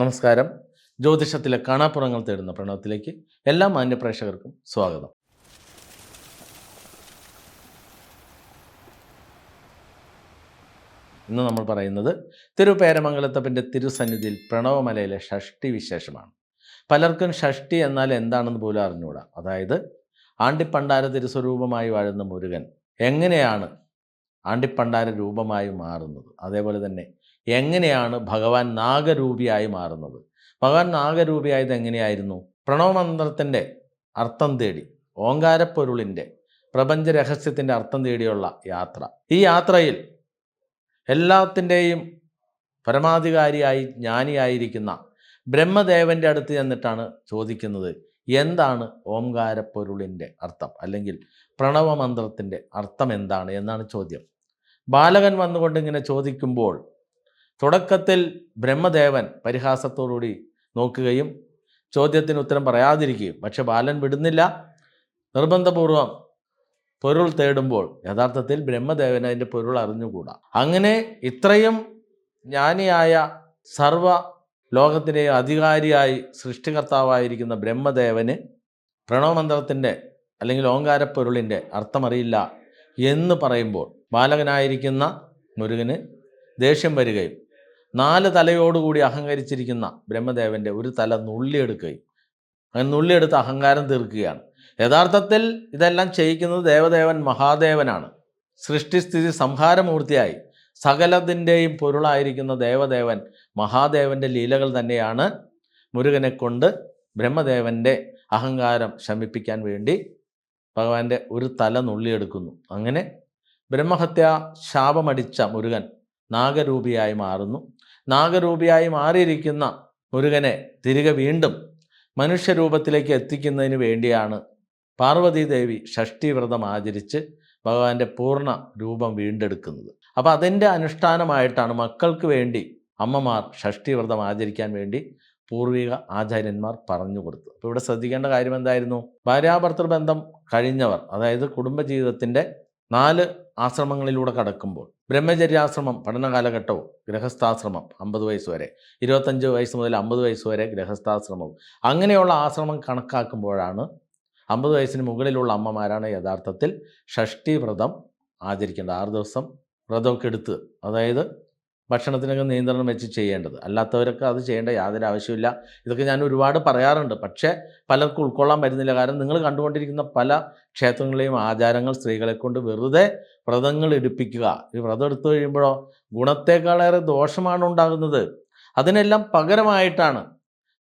നമസ്കാരം. ജ്യോതിഷത്തിലെ കാണാപ്പുറങ്ങൾ തേടുന്ന പ്രണവത്തിലേക്ക് എല്ലാ മാന്യപ്രേക്ഷകർക്കും സ്വാഗതം. ഇന്ന് നമ്മൾ പറയുന്നത് തിരുപേരമംഗലത്തപ്പന്റെ തിരുസന്നിധിയിൽ പ്രണവമലയിലെ ഷഷ്ടി വിശേഷമാണ്. പലർക്കും ഷഷ്ടി എന്നാൽ എന്താണെന്ന് പോലും അറിഞ്ഞുകൂടാ. അതായത് ആണ്ടിപ്പണ്ടാര തിരുസ്വരൂപമായി വാഴുന്ന മുരുകൻ എങ്ങനെയാണ് ആണ്ടിപ്പണ്ടാര രൂപമായി മാറുന്നത്. അതേപോലെ തന്നെ എങ്ങനെയാണ് ഭഗവാൻ നാഗരൂപിയായി മാറുന്നത്? ഭഗവാൻ നാഗരൂപിയായത് എങ്ങനെയായിരുന്നു? പ്രണവമന്ത്രത്തിന്റെ അർത്ഥം തേടി ഓങ്കാരപ്പൊരുളിന്റെ പ്രപഞ്ച രഹസ്യത്തിന്റെ അർത്ഥം തേടിയുള്ള യാത്ര. ഈ യാത്രയിൽ എല്ലാത്തിന്റെയും പരമാധികാരിയായി ജ്ഞാനിയായിരിക്കുന്ന ബ്രഹ്മദേവന്റെ അടുത്ത് ചെന്നിട്ടാണ് ചോദിക്കുന്നത് എന്താണ് ഓംകാരപ്പൊരുളിന്റെ അർത്ഥം? അല്ലെങ്കിൽ പ്രണവമന്ത്രത്തിന്റെ അർത്ഥം എന്താണ് എന്നാണ് ചോദ്യം. ബാലകൻ വന്നുകൊണ്ട് ഇങ്ങനെ ചോദിക്കുമ്പോൾ തുടക്കത്തിൽ ബ്രഹ്മദേവൻ പരിഹാസത്തോടുകൂടി നോക്കുകയും ചോദ്യത്തിന് ഉത്തരം പറയാതിരിക്കുകയും പക്ഷെ ബാലൻ വിടുന്നില്ല. നിർബന്ധപൂർവം പൊരുൾ തേടുമ്പോൾ യഥാർത്ഥത്തിൽ ബ്രഹ്മദേവൻ അതിന്റെ പൊരുൾ അറിഞ്ഞുകൂടാ. അങ്ങനെ ഇത്രയും ജ്ഞാനിയായ സർവ ലോകത്തിന്റെയും അധികാരിയായി സൃഷ്ടികർത്താവായിരിക്കുന്ന ബ്രഹ്മദേവന് പ്രണവമന്ത്രത്തിന്റെ അല്ലെങ്കിൽ ഓങ്കാരപ്പൊരുളിന്റെ അർത്ഥമറിയില്ല എന്ന് പറയുമ്പോൾ ബാലകനായിരിക്കുന്ന മുരുകന് ദേഷ്യം വരികയും നാല് തലയോടുകൂടി അഹങ്കരിച്ചിരിക്കുന്ന ബ്രഹ്മദേവന്റെ ഒരു തല നുള്ളിയെടുക്കുകയും അങ്ങനെ നുള്ളിയെടുത്ത് അഹങ്കാരം തീർക്കുകയാണ്. യഥാർത്ഥത്തിൽ ഇതെല്ലാം ചെയ്യിക്കുന്നത് ദേവദേവൻ മഹാദേവനാണ്. സൃഷ്ടിസ്ഥിതി സംഹാരമൂർത്തിയായി സകലത്തിന്റെയും പൊരുളായിരിക്കുന്ന ദേവദേവൻ മഹാദേവന്റെ ലീലകൾ തന്നെയാണ് മുരുകനെ കൊണ്ട് ബ്രഹ്മദേവന്റെ അഹങ്കാരം ശമിപ്പിക്കാൻ വേണ്ടി ഭഗവാന്റെ ഒരു തല നുള്ളിയെടുക്കുന്നു. അങ്ങനെ ബ്രഹ്മഹത്യ ശാപമടിച്ച മുരുകൻ നാഗരൂപിയായി മാറുന്നു. നാഗരൂപിയായി മാറിയിരിക്കുന്ന മുരുകനെ തിരികെ വീണ്ടും മനുഷ്യരൂപത്തിലേക്ക് എത്തിക്കുന്നതിന് വേണ്ടിയാണ് പാർവതീദേവി ഷഷ്ടിവ്രതം ആചരിച്ച് ഭഗവാന്റെ പൂർണ രൂപം വീണ്ടെടുക്കുന്നത്. അപ്പോൾ അതിന്റെ അനുഷ്ഠാനമായിട്ടാണ് മക്കൾക്ക് വേണ്ടി അമ്മമാർ ഷഷ്ടിവ്രതം ആചരിക്കാൻ വേണ്ടി പൂർവിക ആചാര്യന്മാർ പറഞ്ഞു കൊടുത്തു. അപ്പോൾ ഇവിടെ ശ്രദ്ധിക്കേണ്ട കാര്യം എന്തായിരുന്നു? ഭാര്യാഭർത്തൃ ബന്ധം കഴിഞ്ഞവർ അതായത് കുടുംബജീവിതത്തിന്റെ നാല് ആശ്രമങ്ങളിലൂടെ കടക്കുമ്പോൾ ബ്രഹ്മചര്യാശ്രമം പഠന കാലഘട്ടവും ഗൃഹസ്ഥാശ്രമം അമ്പത് വയസ്സ് വരെ ഇരുപത്തഞ്ച് വയസ്സ് മുതൽ അമ്പത് വയസ്സ് വരെ ഗൃഹസ്ഥാശ്രമവും. അങ്ങനെയുള്ള ആശ്രമം കണക്കാക്കുമ്പോഴാണ് അമ്പത് വയസ്സിന് മുകളിലുള്ള അമ്മമാരാണ് യഥാർത്ഥത്തിൽ ഷഷ്ടി വ്രതം ആചരിക്കേണ്ടത്. ആറ് ദിവസം വ്രതമൊക്കെ എടുത്ത് അതായത് ഭക്ഷണത്തിനൊക്കെ നിയന്ത്രണം വെച്ച് ചെയ്യേണ്ടത്. അല്ലാത്തവരൊക്കെ അത് ചെയ്യേണ്ട യാതൊരു ആവശ്യമില്ല ഇതൊക്കെ ഞാൻ ഒരുപാട് പറയാറുണ്ട്. പക്ഷേ പലർക്കും ഉൾക്കൊള്ളാൻ പറ്റുന്നില്ല. കാരണം നിങ്ങൾ കണ്ടുകൊണ്ടിരിക്കുന്ന പല ക്ഷേത്രങ്ങളെയും ആചാരങ്ങൾ സ്ത്രീകളെ കൊണ്ട് വെറുതെ വ്രതങ്ങൾ എടുപ്പിക്കുക. ഈ വ്രതം എടുത്തു കഴിയുമ്പോഴോ ഗുണത്തേക്കാളേറെ ദോഷമാണ് ഉണ്ടാകുന്നത്. അതിനെല്ലാം പകരമായിട്ടാണ്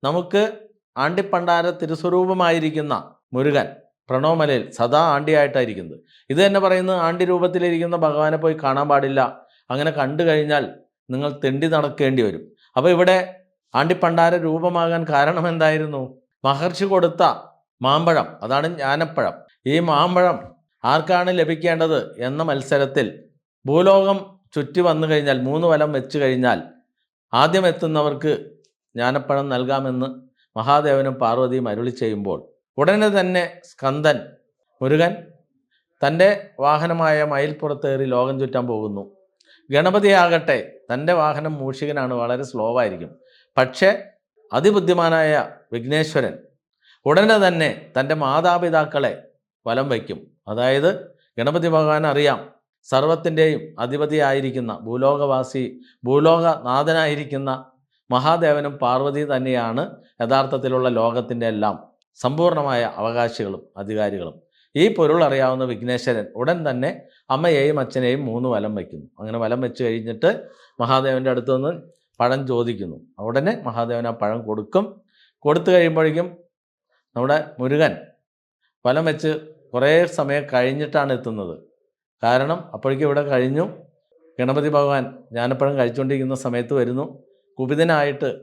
നമുക്ക് ആണ്ടിപ്പണ്ടാര തിരുസ്വരൂപമായിരിക്കുന്ന മുരുകൻ പ്രണവമലയിൽ സദാ ആണ്ടിയായിട്ടായിരിക്കുന്നത്. ഇത് തന്നെ പറയുന്നത് ആണ്ടി രൂപത്തിലിരിക്കുന്ന ഭഗവാനെ പോയി കാണാൻ പാടില്ല. അങ്ങനെ കണ്ടു കഴിഞ്ഞാൽ നിങ്ങൾ തെണ്ടി നടക്കേണ്ടി വരും. അപ്പോൾ ഇവിടെ ആണ്ടിപ്പണ്ടാര രൂപമാകാൻ കാരണം എന്തായിരുന്നു? മഹർഷി കൊടുത്ത മാമ്പഴം അതാണ് ജ്ഞാനപ്പഴം. ഈ മാമ്പഴം ആർക്കാണ് ലഭിക്കേണ്ടത് എന്ന മത്സരത്തിൽ ഭൂലോകം ചുറ്റി വന്നു കഴിഞ്ഞാൽ മൂന്ന് വലം വെച്ച് കഴിഞ്ഞാൽ ആദ്യം എത്തുന്നവർക്ക് ജ്ഞാനപ്പഴം നൽകാമെന്ന് മഹാദേവനും പാർവതിയും അരുളി ചെയ്യുമ്പോൾ ഉടനെ തന്നെ സ്കന്ദൻ മുരുകൻ തന്റെ വാഹനമായ മയിൽപ്പുറത്തേറി ലോകം ചുറ്റാൻ പോകുന്നു. ഗണപതിയാകട്ടെ തന്റെ വാഹനം മൂഷികനാണ് വളരെ സ്ലോ ആയിരിക്കും. പക്ഷേ അതിബുദ്ധിമാനായ വിഘ്നേശ്വരൻ ഉടനെ തന്നെ തന്റെ മാതാപിതാക്കളെ വലം വയ്ക്കും. അതായത് ഗണപതി ഭഗവാൻ അറിയാം സർവത്തിന്റെയും അധിപതിയായിരിക്കുന്ന ഭൂലോകവാസി ഭൂലോകനാഥനായിരിക്കുന്ന മഹാദേവനും പാർവതി തന്നെയാണ് യഥാർത്ഥത്തിലുള്ള ലോകത്തിന്റെ എല്ലാം സമ്പൂർണമായ അവകാശികളും അധികാരികളും. ഈ പൊരുൾ അറിയാവുന്ന വിഘ്നേശ്വരൻ ഉടൻ തന്നെ അമ്മയെയും അച്ഛനെയും മൂന്ന് വലം വയ്ക്കുന്നു. അങ്ങനെ വലം വെച്ച് കഴിഞ്ഞിട്ട് മഹാദേവന്റെ അടുത്ത് നിന്ന് പഴം ചോദിക്കുന്നു. ഉടനെ മഹാദേവൻ ആ പഴം കൊടുക്കും. കൊടുത്തു കഴിയുമ്പോഴേക്കും നമ്മുടെ മുരുകൻ വലം വെച്ച് കുറേ സമയം കഴിഞ്ഞിട്ടാണ് എത്തുന്നത്. കാരണം അപ്പോഴേക്കും ഇവിടെ കഴിഞ്ഞു. ഗണപതി ഭഗവാൻ ജ്ഞാനപ്പഴം കഴിച്ചുകൊണ്ടിരിക്കുന്ന സമയത്ത് വരുന്നു. കുപിതനായിട്ട്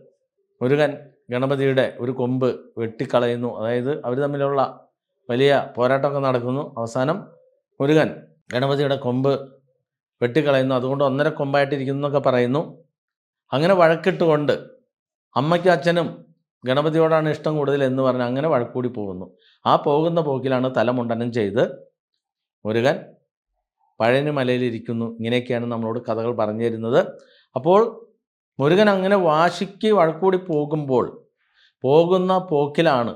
മുരുകൻ ഗണപതിയുടെ ഒരു കൊമ്പ് വെട്ടിക്കളയുന്നു. അതായത് അവർ തമ്മിലുള്ള വലിയ പോരാട്ടമൊക്കെ നടക്കുന്നു. അവസാനം മുരുകൻ ഗണപതിയുടെ കൊമ്പ് വെട്ടിക്കളയുന്നു. അതുകൊണ്ട് ഒന്നര കൊമ്പായിട്ടിരിക്കുന്നു എന്നൊക്കെ പറയുന്നു. അങ്ങനെ വഴക്കിട്ടുകൊണ്ട് അമ്മയ്ക്കും അച്ഛനും ഗണപതിയോടാണ് ഇഷ്ടം കൂടുതൽ എന്ന് പറഞ്ഞ് അങ്ങനെ വഴക്കൂടി പോകുന്നു. ആ പോകുന്ന പോക്കിലാണ് തലമുണ്ടനം ചെയ്ത് മുരുകൻ പഴനി മലയിലിരിക്കുന്നു. ഇങ്ങനെയൊക്കെയാണ് നമ്മളോട് കഥകൾ പറഞ്ഞു തരുന്നത്. അപ്പോൾ മുരുകൻ അങ്ങനെ വാശിക്ക് വഴക്കൂടി പോകുമ്പോൾ പോകുന്ന പോക്കിലാണ്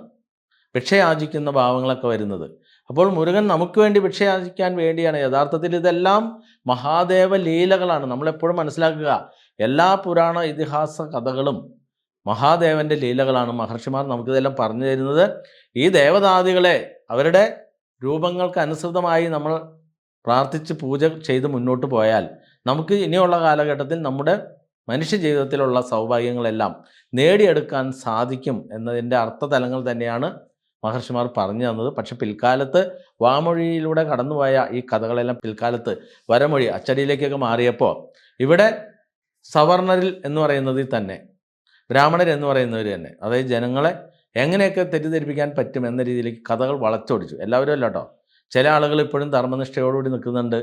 ഭിക്ഷയാചിക്കുന്ന ഭാവങ്ങളൊക്കെ വരുന്നത്. അപ്പോൾ മുരുകൻ നമുക്ക് വേണ്ടി ഭിക്ഷയാചിക്കാൻ വേണ്ടിയാണ്. യഥാർത്ഥത്തിൽ ഇതെല്ലാം മഹാദേവ ലീലകളാണ്. നമ്മളെപ്പോഴും മനസ്സിലാക്കുക എല്ലാ പുരാണ ഇതിഹാസ കഥകളും മഹാദേവന്റെ ലീലകളാണ്. മഹർഷിമാർ നമുക്കിതെല്ലാം പറഞ്ഞു തരുന്നത്. ഈ ദേവതാദികളെ അവരുടെ രൂപങ്ങൾക്ക് അനുസൃതമായി നമ്മൾ പ്രാർത്ഥിച്ച് പൂജ ചെയ്ത് മുന്നോട്ട് പോയാൽ നമുക്ക് ഇനിയുള്ള കാലഘട്ടത്തിൽ നമ്മുടെ മനുഷ്യ ജീവിതത്തിലുള്ള സൗഭാഗ്യങ്ങളെല്ലാം നേടിയെടുക്കാൻ സാധിക്കും എന്നതിന്റെ അർത്ഥതലങ്ങൾ തന്നെയാണ് മഹർഷിമാർ പറഞ്ഞു തന്നത്. പക്ഷെ പിൽക്കാലത്ത് വാമൊഴിയിലൂടെ കടന്നുപോയ ഈ കഥകളെല്ലാം പിൽക്കാലത്ത് വരമൊഴി അച്ചടിയിലേക്കൊക്കെ മാറിയപ്പോൾ ഇവിടെ സവർണരിൽ എന്ന് പറയുന്നതിൽ തന്നെ ബ്രാഹ്മണർ എന്ന് പറയുന്നവർ തന്നെ അതായത് ജനങ്ങളെ എങ്ങനെയൊക്കെ തെറ്റിദ്ധരിപ്പിക്കാൻ പറ്റും എന്ന രീതിയിലേക്ക് കഥകൾ വളച്ചൊടിച്ചു. എല്ലാവരും അല്ല കേട്ടോ. ചില ആളുകൾ ഇപ്പോഴും ധർമ്മനിഷ്ഠയോടുകൂടി നിൽക്കുന്നുണ്ട്.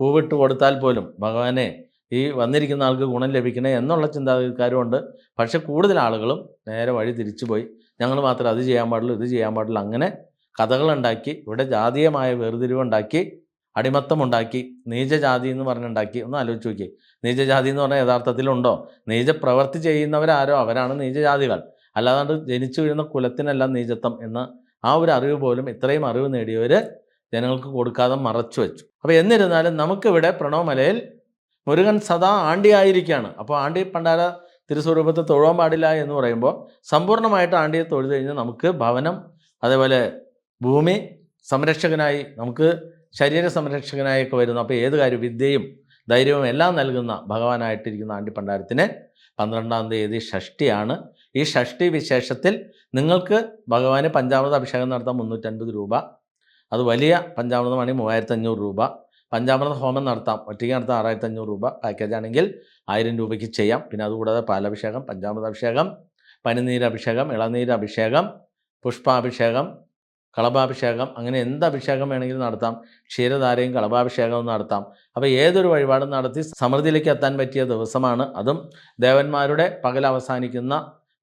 പൂവിട്ട് കൊടുത്താൽ പോലും ഭഗവാനെ ഈ വന്നിരിക്കുന്ന ആൾക്ക് ഗുണം ലഭിക്കണേ എന്നുള്ള ചിന്താഗതിക്കാരും ഉണ്ട്. പക്ഷെ കൂടുതൽ ആളുകളും നേരെ വഴി തിരിച്ചുപോയി. ഞങ്ങൾ മാത്രം അത് ചെയ്യാൻ പാടുള്ളൂ ഇത് ചെയ്യാൻ പാടില്ല. അങ്ങനെ കഥകളുണ്ടാക്കി ഇവിടെ ജാതീയമായ വേർതിരിവുണ്ടാക്കി അടിമത്തമുണ്ടാക്കി നീചജാതി എന്ന് പറഞ്ഞുണ്ടാക്കി ഒന്ന് ആലോചിച്ച് നോക്കി നീചജാതി എന്ന് പറഞ്ഞാൽ യഥാർത്ഥത്തിലുണ്ടോ? നീചപ്രവൃത്തി ചെയ്യുന്നവരാരോ? അവരാണ് നീചജാതികൾ. അല്ലാതെ ജനിച്ചു വീഴുന്ന കുലത്തിനെല്ലാം നീചത്വം എന്ന ആ ഒരു അറിവ് പോലും ഇത്രയും അറിവ് നേടിയവർ ജനങ്ങൾക്ക് കൊടുക്കാതെ മറച്ചു വെച്ചു. അപ്പോൾ എന്നിരുന്നാലും നമുക്കിവിടെ പ്രണവമലയിൽ മുരുകൻ സദാ ആണ്ടിയായിരിക്കുകയാണ് അപ്പോൾ ആണ്ടി പണ്ടാര തിരുസ്വരൂപത്തെ തൊഴുവാൻ പാടില്ല എന്ന് പറയുമ്പോൾ സമ്പൂർണമായിട്ട് ആണ്ടിയെ തൊഴുതു കഴിഞ്ഞാൽ നമുക്ക് ഭവനം അതേപോലെ ഭൂമി സംരക്ഷകനായി നമുക്ക് ശരീര സംരക്ഷകനായൊക്കെ വരുന്നു അപ്പോൾ ഏത് കാര്യം വിദ്യയും ധൈര്യവും എല്ലാം നൽകുന്ന ഭഗവാനായിട്ടിരിക്കുന്ന ആണ്ടി പണ്ടാരത്തിന് പന്ത്രണ്ടാം തീയതി ഷഷ്ടിയാണ്. ഈ ഷഷ്ടി വിശേഷത്തിൽ നിങ്ങൾക്ക് ഭഗവാന് പഞ്ചാമൃത അഭിഷേകം നടത്താൻ മുന്നൂറ്റൻപത് രൂപ. അത് വലിയ പഞ്ചാമൃതമാണെങ്കിൽ മൂവായിരത്തഞ്ഞൂറ് രൂപ. പഞ്ചാമൃത ഹോമം നടത്താം. ഒറ്റയ്ക്ക് നടത്താം ആറായിരത്തി അഞ്ഞൂറ് രൂപ പാക്കേജ് ആണെങ്കിൽ ആയിരം രൂപയ്ക്ക് ചെയ്യാം. പിന്നെ അതുകൂടാതെ പാലഭിഷേകം പഞ്ചാമൃത അഭിഷേകം പനിനീരഭിഷേകം ഇളനീരഭിഷേകം പുഷ്പാഭിഷേകം കളഭാഭിഷേകം അങ്ങനെ എന്ത് അഭിഷേകം വേണമെങ്കിലും നടത്താം. ക്ഷീരധാരയും കളഭാഭിഷേകവും നടത്താം. അപ്പോൾ ഏതൊരു വഴിപാടും നടത്തി സമൃദ്ധിയിലേക്ക് എത്താൻ പറ്റിയ ദിവസമാണ് അതും. ദേവന്മാരുടെ പകൽ അവസാനിക്കുന്ന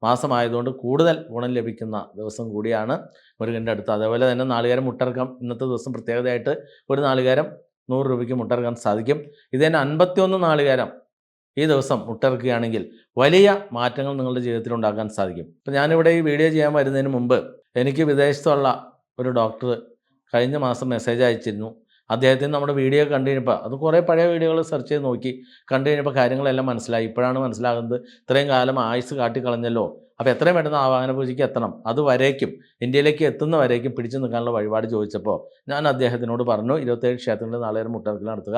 മാസമായതുകൊണ്ട് കൂടുതൽ ഗുണം ലഭിക്കുന്ന ദിവസം കൂടിയാണ് മുരുകന്റെ അടുത്ത്. അതേപോലെ തന്നെ നാളികേരം മുട്ടർക്കം ഇന്നത്തെ ദിവസം പ്രത്യേകതയായിട്ട് ഒരു നാളികേരം നൂറ് രൂപയ്ക്ക് മുട്ടറക്കാൻ സാധിക്കും. ഇത് തന്നെ അൻപത്തിയൊന്ന് നാളികേരം ഈ ദിവസം മുട്ടറക്കുകയാണെങ്കിൽ വലിയ മാറ്റങ്ങൾ നിങ്ങളുടെ ജീവിതത്തിൽ ഉണ്ടാക്കാൻ സാധിക്കും. ഇപ്പം ഞാനിവിടെ ഈ വീഡിയോ ചെയ്യാൻ വരുന്നതിന് മുമ്പ് എനിക്ക് വിദേശത്തുള്ള ഒരു ഡോക്ടർ കഴിഞ്ഞ മാസം മെസ്സേജ് അയച്ചിരുന്നു. അദ്ദേഹത്തിന് നമ്മുടെ വീഡിയോ കണ്ടു കഴിഞ്ഞപ്പോൾ അത് കുറേ പഴയ വീഡിയോകൾ സെർച്ച് ചെയ്ത് നോക്കി കണ്ടു കഴിഞ്ഞപ്പോൾ കാര്യങ്ങളെല്ലാം മനസ്സിലായി. ഇപ്പോഴാണ് മനസ്സിലാകുന്നത് ഇത്രയും കാലം ആയുസ് കാട്ടിക്കളഞ്ഞല്ലോ. അപ്പോൾ എത്രയും പെട്ടെന്ന് ആവാഹന പൂജയ്ക്ക് എത്തണം. അത് വരേക്കും ഇന്ത്യയിലേക്ക് എത്തുന്ന വരേക്കും പിടിച്ചു നിൽക്കാനുള്ള വഴിപാട് ചോദിച്ചപ്പോൾ ഞാൻ അദ്ദേഹത്തിനോട് പറഞ്ഞു ഇരുപത്തേഴ് ക്ഷേത്രങ്ങളിൽ നാളെ മുട്ടവിൽ നടത്തുക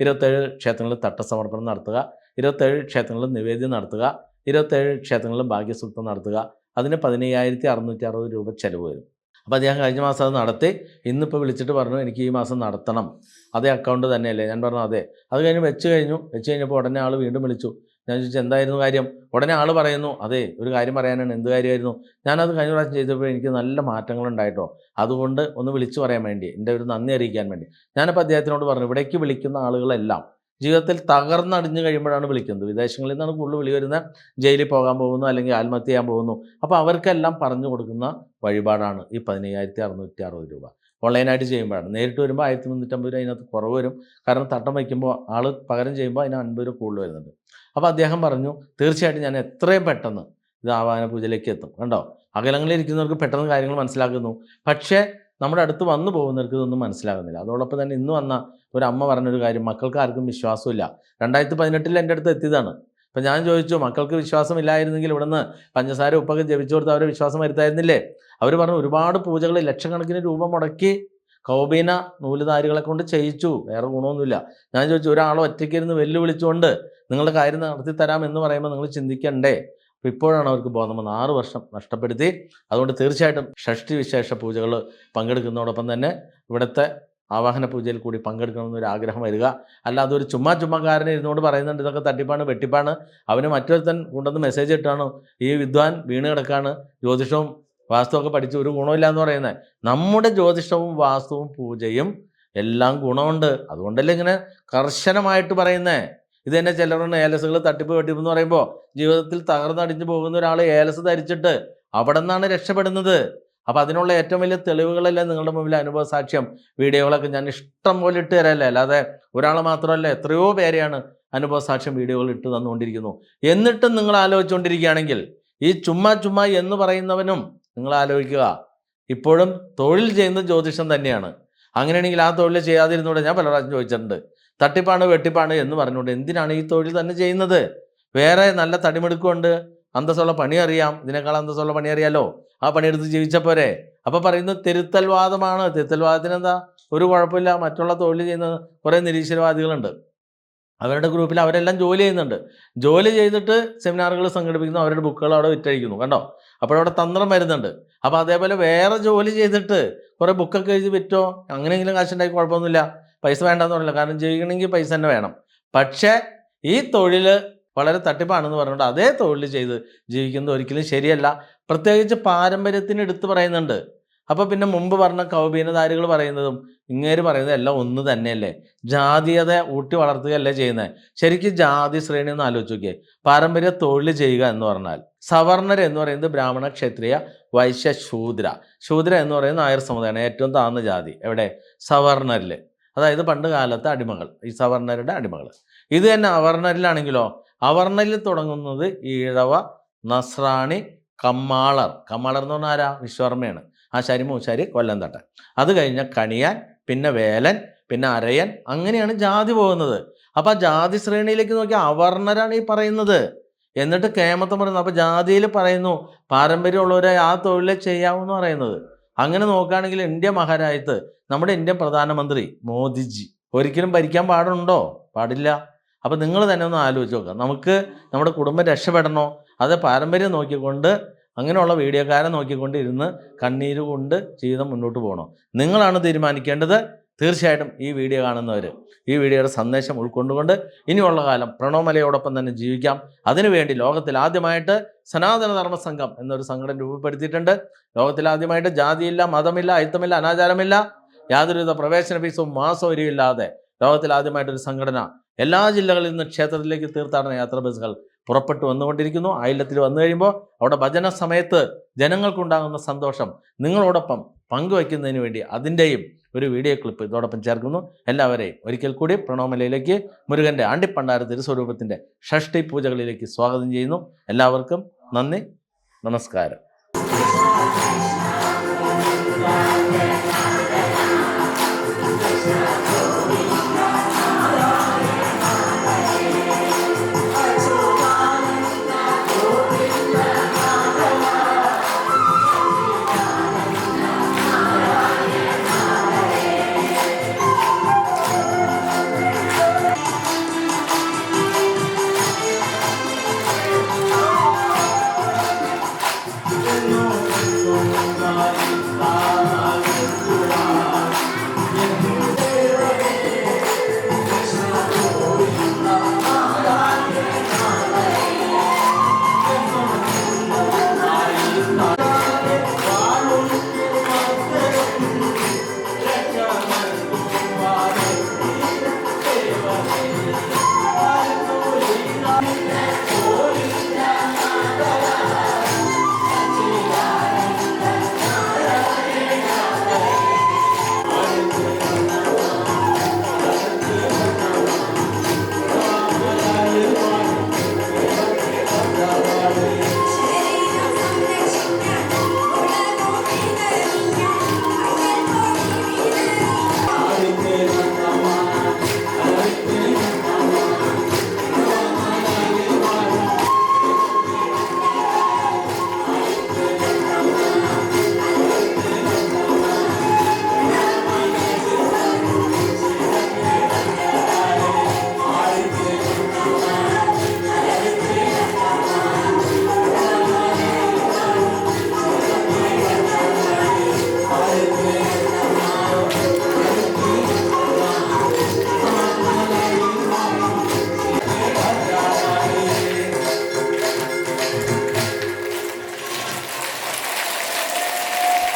ഇരുപത്തേഴ് ക്ഷേത്രങ്ങളിൽ തട്ടസമർപ്പണം നടത്തുക ഇരുപത്തേഴ് ക്ഷേത്രങ്ങളിൽ നിവേദ്യം നടത്തുക ഇരുപത്തേഴ് ക്ഷേത്രങ്ങളിൽ ഭാഗ്യസൂക്തം നടത്തുക. അതിന് പതിനയ്യായിരത്തി അറുന്നൂറ്റി അറുപത് രൂപ ചിലവ് വരും. അപ്പോൾ അദ്ദേഹം കഴിഞ്ഞ മാസം അത് നടത്തി. ഇന്നിപ്പോൾ വിളിച്ചിട്ട് പറഞ്ഞു എനിക്ക് ഈ മാസം നടത്തണം. അതേ അക്കൗണ്ട് തന്നെയല്ലേ? ഞാൻ പറഞ്ഞു അതെ. അത് കഴിഞ്ഞ് വെച്ച് കഴിഞ്ഞു. വെച്ച് കഴിഞ്ഞപ്പോൾ ഉടനെ ആൾ വീണ്ടും വിളിച്ചു. ഞാൻ ചോദിച്ചു എന്തായിരുന്നു കാര്യം? ഉടനെ ആൾ പറയുന്നു അതെ ഒരു കാര്യം പറയാനാണ്. എന്ത് കാര്യമായിരുന്നു? ഞാനത് കഴിഞ്ഞ പ്രാവശ്യം ചെയ്തപ്പോൾ എനിക്ക് നല്ല മാറ്റങ്ങൾ ഉണ്ടായിട്ടോ അതുകൊണ്ട് ഒന്ന് വിളിച്ചു പറയാൻ വേണ്ടി എന്റെ ഒരു നന്ദി അറിയിക്കാൻ വേണ്ടി. ഞാനിപ്പോൾ അദ്ദേഹത്തിനോട് പറഞ്ഞു ഇവിടേക്ക് വിളിക്കുന്ന ആളുകളെല്ലാം ജീവിതത്തിൽ തകർന്നടിഞ്ഞു കഴിയുമ്പോഴാണ് വിളിക്കുന്നത്. വിദേശങ്ങളിൽ നിന്നാണ് കൂടുതൽ വിളി വരുന്നത് ജയിലിൽ പോകാൻ പോകുന്നു അല്ലെങ്കിൽ ആത്മഹത്യ ചെയ്യാൻ പോകുന്നു. അപ്പോൾ അവർക്കെല്ലാം പറഞ്ഞു കൊടുക്കുന്ന വഴിപാടാണ് ഈ പതിനയ്യായിരത്തി അറുന്നൂറ്റി അറുപത് രൂപ. ഓൺലൈനായിട്ട് ചെയ്യുമ്പോഴാണ്. നേരിട്ട് വരുമ്പോൾ ആയിരത്തി മുന്നൂറ്റമ്പത് രൂപ അതിനകത്ത് കുറവ് വരും. കാരണം തട്ടം വയ്ക്കുമ്പോൾ ആൾ പകരം ചെയ്യുമ്പോൾ അതിന് അൻപത് രൂപ കൂടുതൽ വരുന്നുണ്ട്. അപ്പോൾ അദ്ദേഹം പറഞ്ഞു തീർച്ചയായിട്ടും ഞാൻ എത്രയും പെട്ടെന്ന് ഇത് ആവാഹന പൂജയിലേക്ക് എത്തും. കണ്ടോ? അകലങ്ങളിൽ ഇരിക്കുന്നവർക്ക് പെട്ടെന്ന് കാര്യങ്ങൾ മനസ്സിലാക്കുന്നു. പക്ഷേ നമ്മുടെ അടുത്ത് വന്നു പോകുന്നവർക്ക് ഇതൊന്നും മനസ്സിലാകുന്നില്ല. അതോടൊപ്പം തന്നെ ഇന്ന് വന്ന ഒരു അമ്മ പറഞ്ഞൊരു കാര്യം മക്കൾക്ക് ആർക്കും വിശ്വാസമില്ല രണ്ടായിരത്തി പതിനെട്ടിൽ എന്റെ അടുത്ത് എത്തിയതാണ്. അപ്പം ഞാൻ ചോദിച്ചു മക്കൾക്ക് വിശ്വാസമില്ലായിരുന്നെങ്കിൽ ഇവിടുന്ന് പഞ്ചസാര ഉപ്പൊക്കെ ജപിച്ചു കൊടുത്ത് അവരെ വിശ്വാസം വരുത്തായിരുന്നില്ലേ? അവർ പറഞ്ഞു ഒരുപാട് പൂജകൾ ലക്ഷക്കണക്കിന് രൂപ മുടക്കി കൗബീന നൂലുധാരികളെ കൊണ്ട് ചെയ്യിച്ചു. വേറെ ഗുണമൊന്നുമില്ല. ഞാൻ ചോദിച്ചു ഒരാളെ ഒറ്റയ്ക്കിരുന്ന് വെല്ലുവിളിച്ചുകൊണ്ട് നിങ്ങളുടെ കാര്യം നടത്തി തരാം എന്ന് പറയുമ്പോൾ നിങ്ങൾ ചിന്തിക്കണ്ടേ? അപ്പോൾ ഇപ്പോഴാണ് അവർക്ക് ബോധം വന്നത്. ആറ് വർഷം നഷ്ടപ്പെടുത്തി. അതുകൊണ്ട് തീർച്ചയായിട്ടും ഷഷ്ടി വിശേഷ പൂജകൾ പങ്കെടുക്കുന്നതോടൊപ്പം തന്നെ ഇവിടുത്തെ ആവാഹന പൂജയിൽ കൂടി പങ്കെടുക്കണമെന്നൊരു ആഗ്രഹം വരിക. അല്ലാതെ ഒരു ചുമ്മാ ചുമ്മാക്കാരനെ ഇരുന്നുകൊണ്ട് പറയുന്നുണ്ട് ഇതൊക്കെ തട്ടിപ്പാണ് വെട്ടിപ്പാണ്. അവന് മറ്റൊരുത്തൻ കൊണ്ടുവന്ന് മെസ്സേജ് ഇട്ടാണ് ഈ വിദ്വാൻ വീണ് കിടക്കാണ്. ജ്യോതിഷവും വാസ്തുവൊക്കെ പഠിച്ച് ഒരു ഗുണമില്ല എന്ന് പറയുന്നത് നമ്മുടെ ജ്യോതിഷവും വാസ്തുവും പൂജയും എല്ലാം ഗുണമുണ്ട്. അതുകൊണ്ടല്ലേ ഇങ്ങനെ കർശനമായിട്ട് പറയുന്നേ. ഇത് തന്നെ ചിലരുടെ ഏലസുകൾ തട്ടിപ്പ് വെട്ടിപ്പ് എന്ന് പറയുമ്പോൾ ജീവിതത്തിൽ തകർന്നടിഞ്ഞു പോകുന്ന ഒരാൾ ഏലസ് ധരിച്ചിട്ട് അവിടെ നിന്നാണ് രക്ഷപ്പെടുന്നത്. അപ്പോൾ അതിനുള്ള ഏറ്റവും വലിയ തെളിവുകളല്ലേ നിങ്ങളുടെ മുമ്പിൽ അനുഭവ സാക്ഷ്യം. വീഡിയോകളൊക്കെ ഞാൻ ഇഷ്ടം പോലെ ഇട്ട് തരല്ലേ? അല്ലാതെ ഒരാൾ മാത്രമല്ല എത്രയോ പേരെയാണ് അനുഭവ സാക്ഷ്യം വീഡിയോകൾ ഇട്ട് തന്നുകൊണ്ടിരിക്കുന്നു. എന്നിട്ടും നിങ്ങൾ ആലോചിച്ചുകൊണ്ടിരിക്കുകയാണെങ്കിൽ ഈ ചുമ്മാ ചുമ്മാ എന്ന് പറയുന്നവനും നിങ്ങൾ ആലോചിക്കുക. ഇപ്പോഴും തൊഴിൽ ചെയ്യുന്ന ജ്യോതിഷം തന്നെയാണ്. അങ്ങനെയാണെങ്കിൽ ആ തൊഴിൽ ചെയ്യാതിരുന്നൂടെ ഞാൻ പല പ്രാവശ്യം ചോദിച്ചിട്ടുണ്ട്. തട്ടിപ്പാണ് വെട്ടിപ്പാണ് എന്ന് പറഞ്ഞുകൊണ്ട് എന്തിനാണ് ഈ തൊഴിൽ തന്നെ ചെയ്യുന്നത്? വേറെ നല്ല തടിമെടുക്കുകൊണ്ട് അന്തസ്സുള്ള പണി അറിയാം. ഇതിനേക്കാൾ അന്തസ്സുള്ള പണി അറിയാലോ? ആ പണിയെടുത്ത് ജീവിച്ച പോരെ. അപ്പോൾ പറയുന്നത് തിരുത്തൽവാദമാണ്. തിരുത്തൽവാദത്തിന് എന്താ ഒരു കുഴപ്പമില്ല. മറ്റുള്ള തൊഴിൽ ചെയ്യുന്ന കുറേ നിരീശ്വരവാദികളുണ്ട്. അവരുടെ ഗ്രൂപ്പിൽ അവരെല്ലാം ജോലി ചെയ്യുന്നുണ്ട്. ജോലി ചെയ്തിട്ട് സെമിനാറുകൾ സംഘടിപ്പിക്കുന്നു. അവരുടെ ബുക്കുകൾ അവിടെ വിറ്റഴിക്കുന്നു. കണ്ടോ? അപ്പോഴവിടെ തന്ത്രം വരുന്നുണ്ട്. അപ്പോൾ അതേപോലെ വേറെ ജോലി ചെയ്തിട്ട് കുറേ ബുക്കൊക്കെ എഴുതി വിറ്റോ? അങ്ങനെയെങ്കിലും കാശുണ്ടായി കുഴപ്പമൊന്നുമില്ല. പൈസ വേണ്ടെന്ന് പറഞ്ഞില്ല. കാരണം ജീവിക്കണമെങ്കിൽ പൈസ തന്നെ വേണം. പക്ഷേ ഈ തൊഴിൽ വളരെ തട്ടിപ്പാണെന്ന് പറഞ്ഞുകൊണ്ട് അതേ തൊഴിൽ ചെയ്ത് ജീവിക്കുന്നത് ഒരിക്കലും ശരിയല്ല. പ്രത്യേകിച്ച് പാരമ്പര്യത്തിന് എടുത്തു പറയുന്നുണ്ട്. അപ്പോൾ പിന്നെ മുമ്പ് പറഞ്ഞ കൗപീനധാരികൾ പറയുന്നതും ഇങ്ങേര് പറയുന്നതും എല്ലാം ഒന്ന് തന്നെയല്ലേ? ജാതീയത ഊട്ടി വളർത്തുകയല്ലേ ചെയ്യുന്നത് ശരിക്കും ജാതി ശ്രേണി ഒന്ന് ആലോചിച്ച് നോക്കിയേ. പാരമ്പര്യ തൊഴിൽ ചെയ്യുക എന്ന് പറഞ്ഞാൽ സവർണർ എന്ന് പറയുന്നത് ബ്രാഹ്മണ ക്ഷത്രിയ വൈശ്യ ശൂദ്ര ശൂദ്ര എന്ന് പറയുന്നത് നായർ സമുദായമാണ്. ഏറ്റവും താഴ്ന്ന ജാതി. എവിടെ? സവർണരിൽ അതായത് പണ്ട് കാലത്തെ അടിമകൾ ഈ സവർണരുടെ അടിമകൾ. ഇത് തന്നെ അവർണരിലാണെങ്കിലോ? അവർണരിൽ തുടങ്ങുന്നത് ഈഴവ നസ്രാണി കമ്മാളർ. കമ്മാളർ എന്ന് പറഞ്ഞാൽ ആരാ? വിശ്വർമ്മയാണ് ആശാരി മൂശാരി കൊല്ലം തട്ടൻ. അത് കഴിഞ്ഞ കണിയാൻ പിന്നെ വേലൻ പിന്നെ അരയൻ. അങ്ങനെയാണ് ജാതി പോകുന്നത്. അപ്പോൾ ആ ജാതി ശ്രേണിയിലേക്ക് നോക്കിയാൽ അവർണരാണ് ഈ പറയുന്നത്. എന്നിട്ട് കേമത്തം പറയുന്നത് അപ്പോൾ ജാതിയിൽ പറയുന്നു പാരമ്പര്യമുള്ളവരെ ആ തൊഴിലെ എന്ന് പറയുന്നത്. അങ്ങനെ നോക്കുകയാണെങ്കിൽ ഇന്ത്യ മഹാരാജ്യത്ത് നമ്മുടെ ഇന്ത്യൻ പ്രധാനമന്ത്രി മോദിജി ഒരിക്കലും ഭരിക്കാൻ പാടുണ്ടോ? പാടില്ല. അപ്പം നിങ്ങൾ തന്നെ ഒന്ന് ആലോചിച്ച് നോക്കുക നമുക്ക് നമ്മുടെ കുടുംബം രക്ഷപ്പെടണോ? അത് പാരമ്പര്യം നോക്കിക്കൊണ്ട് അങ്ങനെയുള്ള വീഡിയോക്കാരെ നോക്കിക്കൊണ്ട് ഇരുന്ന് കണ്ണീര് കൊണ്ട് ജീവിതം മുന്നോട്ട് പോകണോ. നിങ്ങളാണ് തീരുമാനിക്കേണ്ടത്. തീർച്ചയായിട്ടും ഈ വീഡിയോ കാണുന്നവർ ഈ വീഡിയോയുടെ സന്ദേശം ഉൾക്കൊണ്ടുകൊണ്ട് ഇനിയുള്ള കാലം പ്രണവമലയോടൊപ്പം തന്നെ ജീവിക്കാം. അതിനുവേണ്ടി ലോകത്തിൽ ആദ്യമായിട്ട് സനാതന ധർമ്മ സംഘം എന്നൊരു സംഘടന രൂപപ്പെടുത്തിയിട്ടുണ്ട്. ലോകത്തിൽ ആദ്യമായിട്ട് ജാതിയില്ല മതമില്ല അയിത്തമില്ല അനാചാരമില്ല. യാതൊരുവിധ പ്രവേശന ഫീസും മാസം ഒരുവില്ലാതെ ലോകത്തിൽ ആദ്യമായിട്ടൊരു സംഘടന എല്ലാ ജില്ലകളിൽ നിന്ന് ക്ഷേത്രത്തിലേക്ക് തീർത്ഥാടന യാത്ര ബസ്സുകൾ പുറപ്പെട്ടു വന്നുകൊണ്ടിരിക്കുന്നു. ആയില്ലത്തിൽ വന്നു കഴിയുമ്പോൾ അവിടെ ഭജന സമയത്ത് ജനങ്ങൾക്കുണ്ടാകുന്ന സന്തോഷം നിങ്ങളോടൊപ്പം പങ്കുവയ്ക്കുന്നതിന് വേണ്ടി അതിന്റെയും ഒരു വീഡിയോ ക്ലിപ്പ് ഇതോടൊപ്പം ചേർക്കുന്നു. എല്ലാവരെയും ഒരിക്കൽ കൂടി പ്രണോമലയിലേക്ക് മുരുകന്റെ ആണ്ടിപ്പണ്ടാര തിരുസ്വരൂപത്തിന്റെ ഷഷ്ടി പൂജകളിലേക്ക് സ്വാഗതം ചെയ്യുന്നു. എല്ലാവർക്കും നന്ദി. നമസ്കാരം.